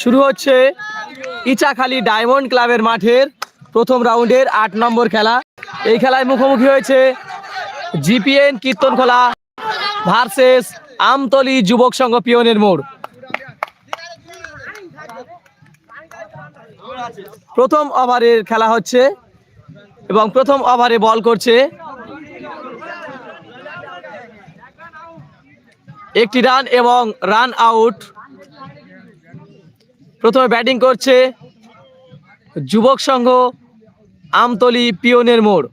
শুরু হচ্ছে ইচাখালী ডায়মন্ড ক্লাবের মাঠের প্রথম রাউন্ডের আট নম্বর খেলা। এই খেলায় মুখোমুখি হয়েছে জিপিএন কীর্তনখোলা ভার্সেস আমতলি যুবক সংঘ পিয়নের মোড়। প্রথম ওভারের খেলা হচ্ছে এবং প্রথম ওভারে বল করছে। একটি রান এবং রান আউট প্রথমে ব্যাটিং করছে যুবক সংঘ আমতলি পিয়নের মোড়।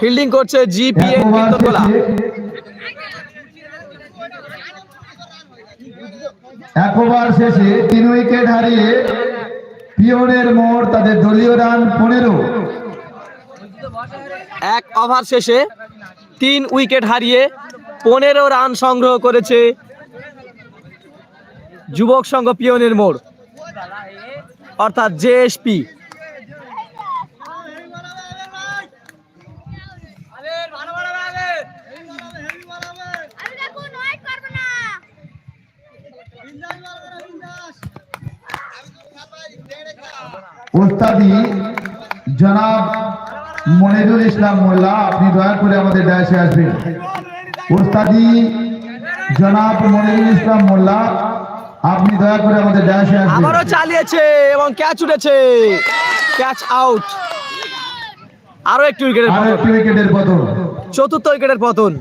ফিল্ডিং করছে জিপিএন কীর্তনখোলা এক ওভার শেষে তিন উইকেট হারিয়ে পিওনের মোড় তাদের দলীয় রান পনেরো। এক ওভার শেষে তিন উইকেট হারিয়ে পনেরো রান সংগ্রহ করেছে যুবক সংঘ পিয়নের মোড় অর্থাৎ জেএসপি জনাব মনিরুল ইসলাম মোল্লা আপনি দয়া করে আমাদের ড্যাশে আসবেন। ওস্তাদি জনাব মনিরুল ইসলাম মোল্লা আপনি দয়া করে আমাদের ড্যাশে আসবেন। আবারও চালিয়েছে এবং ক্যাচ উঠেছে। Catch out. আরও একটি উইকেটের পতন। চতুর্থ উইকেটের পতন।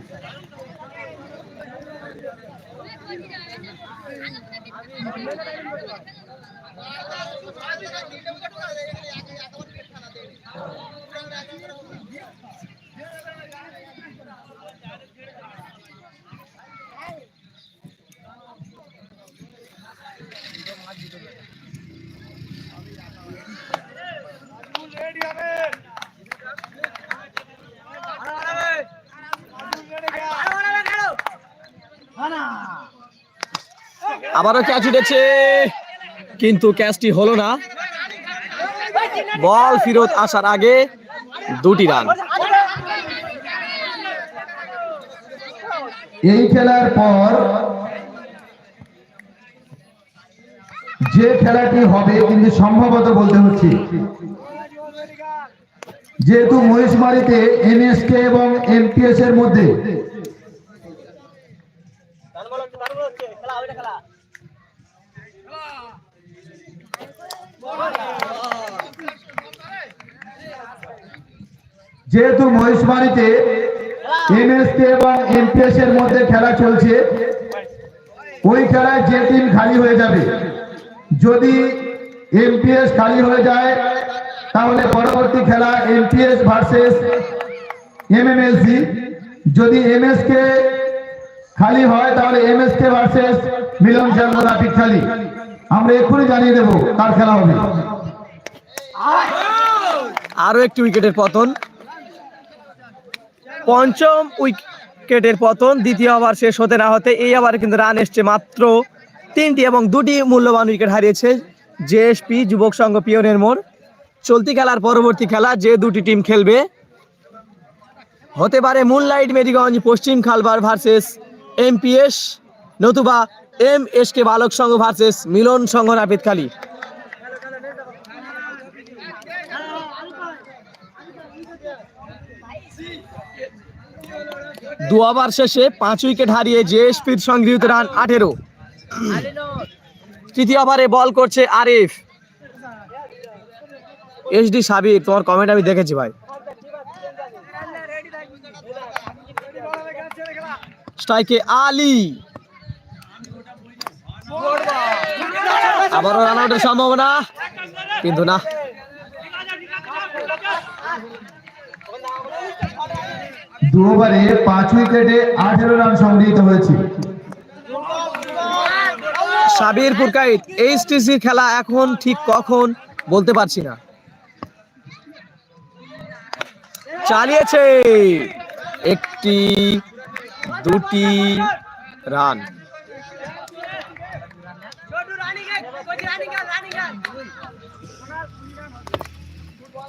আবারও ক্যাচ উঠেছে। কিন্তু ক্যাচটি হলো না। বল ফেরত আসার আগে দুটি রান। এই খেলার পর যে খেলাটি হবে কিন্তু সম্ভবত বলতে হচ্ছে, যেহেতু মহিষমারিতে এনএসকে এবং এমপিএস এর মধ্যে যেহেতু মহিষমারিতে এনএসকে এবং এমপিএস এর মধ্যে খেলা চলছে, ওই খেলায় যে টিম খালি হয়ে যাবে, যদি এমপিএস খালি হয়ে যায়, তাহলে পরবর্তী খেলা এমপিএস ভার্সেস এমএমএসি যদি এমএসকে খালি হয়, তাহলে এমএসকে ভার্সেস মিলন চন্দ্র রাফিক খালি। আমরা এক্ষুনি জানিয়ে দেবো কার খেলা হবে। আরও একটি উইকেটের পতন। পঞ্চম উইকেটের পতন, দ্বিতীয় ওভার শেষ হতে না হতে এই ওভারে কিন্তু রান এসছে মাত্র তিনটি এবং দুটি মূল্যবান উইকেট হারিয়েছে জেএসপি যুবক সংঘ পিয়নের মোড়। চলতি খেলার পরবর্তী খেলা যে দুটি টিম খেলবে, হতে পারে মুনলাইট মেরিগঞ্জ, পশ্চিম খালবার ভার্সেস এমপিএস নতুবা এম এস কে বালক সংঘ ভার্সেস মিলন সংঘ নাপিতখালী দু ওভার শেষে পাঁচ উইকেট হারিয়ে জেএসপির সংগৃহীত রান আঠেরো। তৃতীয় ওভারে বল করছে আরিফ। এসডি সাবির, তোমার কমেন্ট আমি দেখেছি ভাই। স্ট্রাইকে আলী। আবারও রান আউটের সম্ভাবনা। কিন্তু না। দু ওভারে পাঁচ উইকেটে আঠেরো রান সংগৃহীত হয়েছে। সাবির পুরকাইত এইচটিসি খেলা এখন ঠিক কখন বলতে পারছি না। চালিয়েছে। একটি দুটি রান।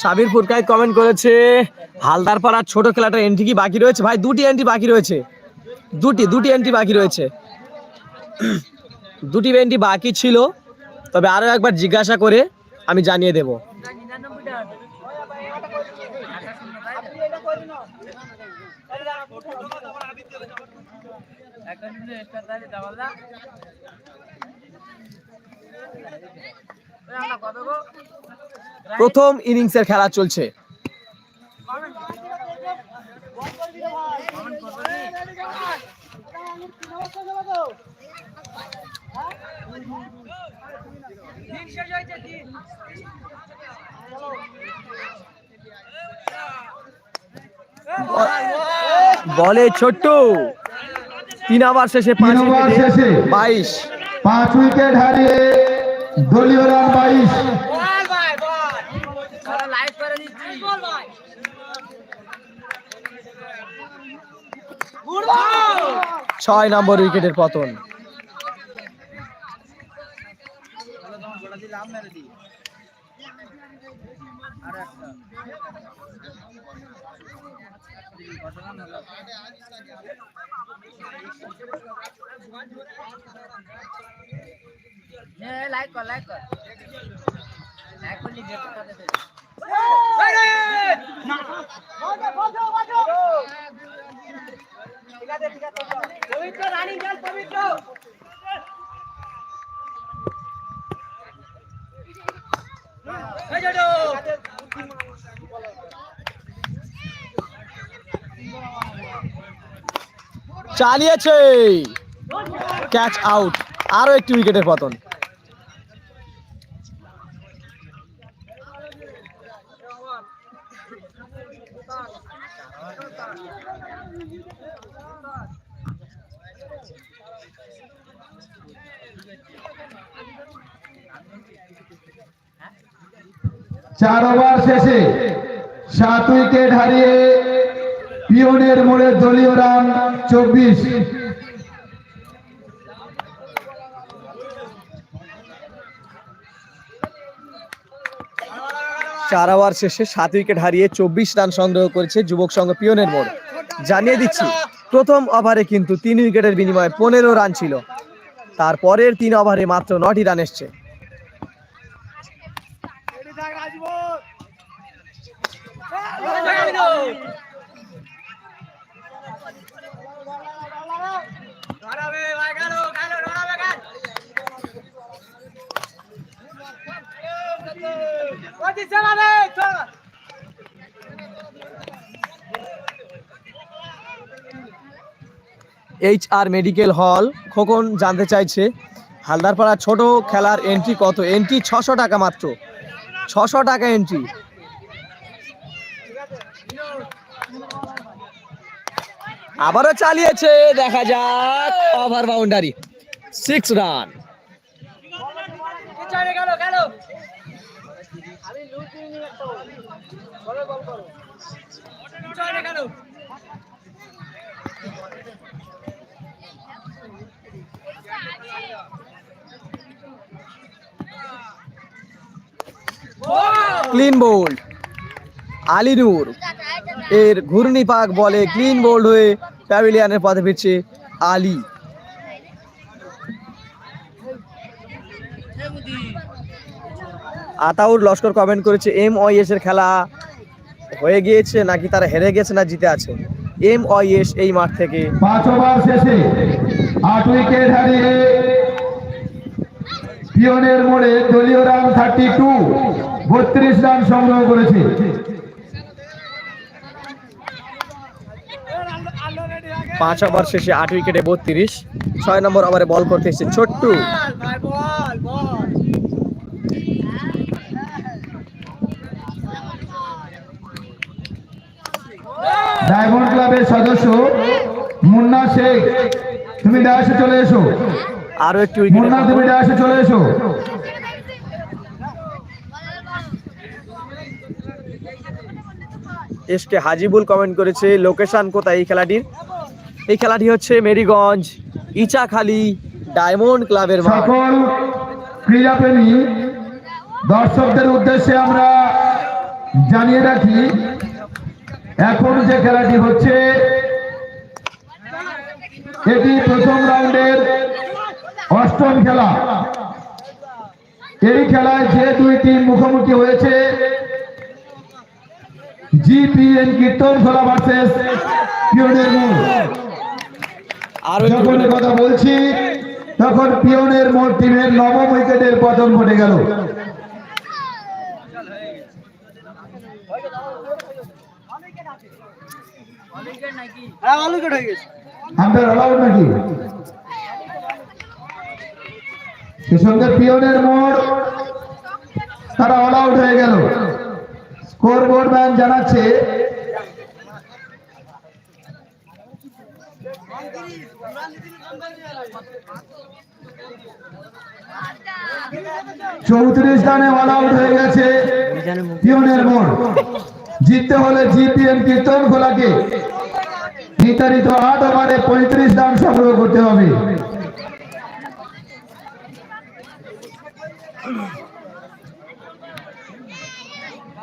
সাবির ফুরকাই কমেন্ট করেছে হালদার পাড়ার ছোট খেলাটার এন্ট্রি কি বাকি রয়েছে? ভাই, দুটি এন্ট্রি বাকি রয়েছে। দুটি দুটি এন্ট্রি বাকি রয়েছে। দুটি এন্ট্রি বাকি ছিল, তবে আরও একবার জিজ্ঞাসা করে আমি জানিয়ে দেব। প্রথম ইনিংসের খেলা চলছে। বলে ছোট্ট। তিন ওভার শেষে পাঁচ ওভার শেষে। বাইশ। পাঁচ উইকেট হারিয়ে দলীয় রান বাইশ। ছয় নম্বর উইকেটের পতন। লাইক কর লাইক কর। লাইক করলি চালিয়েছে। ক্যাচ আউট আরও একটি উইকেটের পতন। চার ওভার শেষে সাত উইকেট হারিয়ে পিওনের মোড়ে দলীয় রান, চব্বিশ। চার ওভার শেষে সাত উইকেট হারিয়ে চব্বিশ রান সংগ্রহ করেছে যুবক সংঘ পিয়নের মোড়। জানিয়ে দিচ্ছি, প্রথম ওভারে কিন্তু তিন উইকেটের বিনিময়ে পনেরো রান ছিল। তারপরের তিন ওভারে মাত্র নটি রান এসছে। H R medical hall Khokon জানতে চাইছে, হালদারপাড়া ছোট খেলার এন্ট্রি কত? এন্ট্রি ছশো টাকা মাত্র। ছশো টাকা এন্ট্রি আবারও চালিয়েছে, দেখা যাক over boundary six run clean bowled Alinur এর ঘূর্ণি পাক বলে ক্লিন বোল্ড হয়ে প্যাভিলিয়ানের পথে ফিরছে আলী। আতাউর লস্কর কমেন্ট করেছে এম ওয়াইএস এর খেলা হয়ে গিয়েছে নাকি তারা হেরে গেছে না জিতে আছে? এম ওয়াইএস এই মাঠ থেকে। পাঁচ বত্রিশ রান সংগ্রহ করেছে। পাঁচ ওভার শেষে আট উইকেটে বত্রিশ। ছয় নম্বর ওভারে বল করতে এসেছে ছোট্টু। ডায়মন্ড ক্লাবের সদস্য মুন্না শেখ তুমি ডায়াসে চলে এসো। আরও একটি মুন্না তুমি ডায়াসে চলে এসো। এস কে হাজিবুল কমেন্ট করেছে লোকেশান কোথায় এই খেলাটির? এই খেলাটি হচ্ছে মেরিগঞ্জ, ইচাখালি ডায়মন্ড ক্লাবের সকল ক্রীড়াপ্রেমী, দর্শকদের উদ্দেশ্যে আমরা জানিয়ে রাখি, এখন যে খেলাটি হচ্ছে, এটি প্রথম রাউন্ডের অষ্টম খেলা। এই খেলায় যে দুই টিম মুখোমুখি হয়েছে জিপিএন কীর্তন খেলা ভার্সেস পিওনের মূল আরও যখন। কথা বলছি তখন পিওনের মোট টিমের নবম উইকেটের পতন ঘটে গেল। আমাদের অলাউট নাকি? সে সঙ্গে পিয়নের মোড় তারা অল আউট হয়ে গেল। স্কোর বোর্ড ম্যান জানাচ্ছে। চৌত্রিশ রানে অল আউট হয়ে গেছে। পিয়নের মোড়। জিততে হলে জিপিএম কীর্তন খোলাকে। নির্ধারিত আট ওভারে পঁয়ত্রিশ রান সংগ্রহ করতে হবে।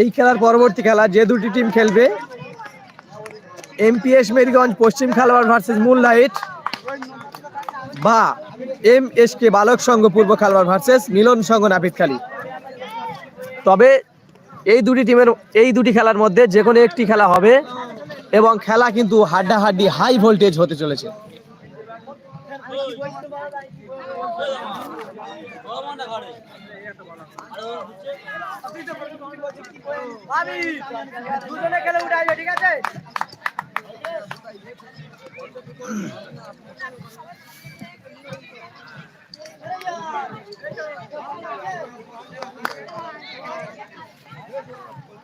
এই খেলার পরবর্তী খেলা যে দুটি টিম খেলবে এমপিএস মেরিগঞ্জ পশ্চিম খালবার ভার্সেস মুনলাইট বা এম এস কে বালক সংঘ পূর্ব খালবার ভার্সেস মিলন সংঘ নাপিতখালী তবে এই দুটি টিমের এই দুটি খেলার মধ্যে যে কোনো একটি খেলা হবে। এবং খেলা কিন্তু হাড্ডাহাড্ডি হাই ভোল্টেজ হতে চলেছে।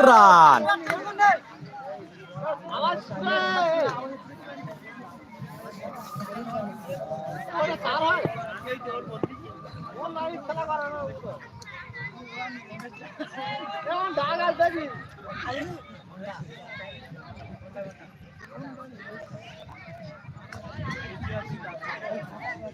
run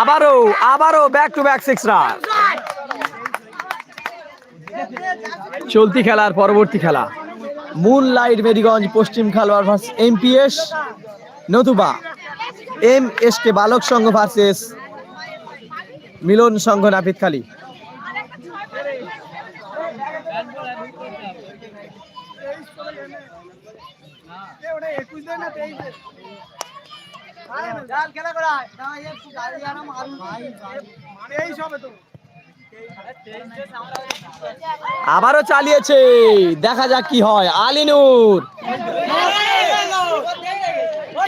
আবারও আবারও back to back six run চলতি খেলার পরবর্তী খেলা। মুন লাইট মেরিগঞ্জ পশ্চিম খালোয়ার ভার্সেস এমপিএস নতুবা এম এস কে বালক সংঘ ভার্সেস মিলন সংঘ নাপিতখালী আবারও চালিয়েছে দেখা যাক কি হয়। আলিনুর।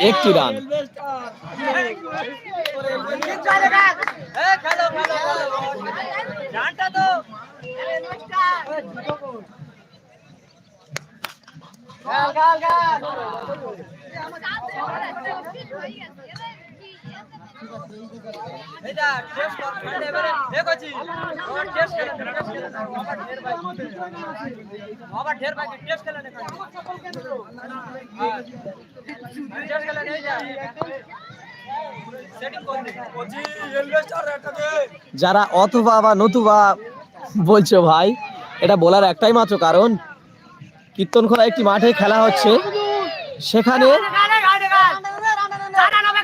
একটি রান। দেখা যারা অথবা বা নতুবা বলছো ভাই, এটা বলার একটাই মাত্র কারণ কীর্তন কীর্তনখোলা একটি মাঠে খেলা হচ্ছে। সেখানে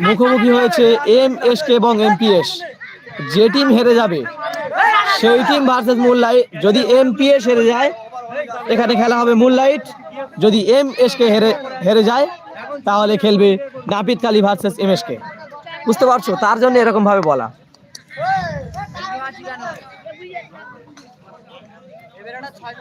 মুখোমুখি হয়েছে এম এস কে এবং এমপিএস যে টিম হেরে যাবে, সেই টিম ভার্সেস মুনলাইট যদি এমপিএস হেরে যায়, এখানে খেলা হবে মুনলাইট যদি এম এস কে হেরে হেরে যায়, তাহলে খেলবে নাপিত কালী ভার্সেস এম এস কে। বুঝতে পারছ? তার জন্য এরকম ভাবে বলা ছয়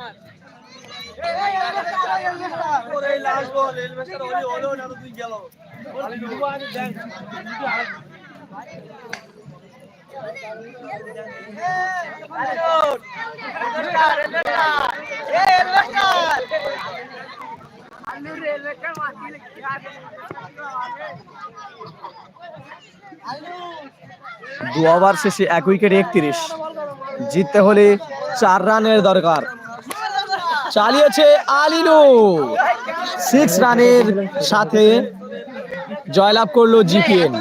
দু ওভার শেষে এক উইকেটে একত্রিশ। জিততে হলে চার রানের দরকার। চালিয়েছে আলিনু সিক্স রানের সাথে জয়লাভ করল জিপিএন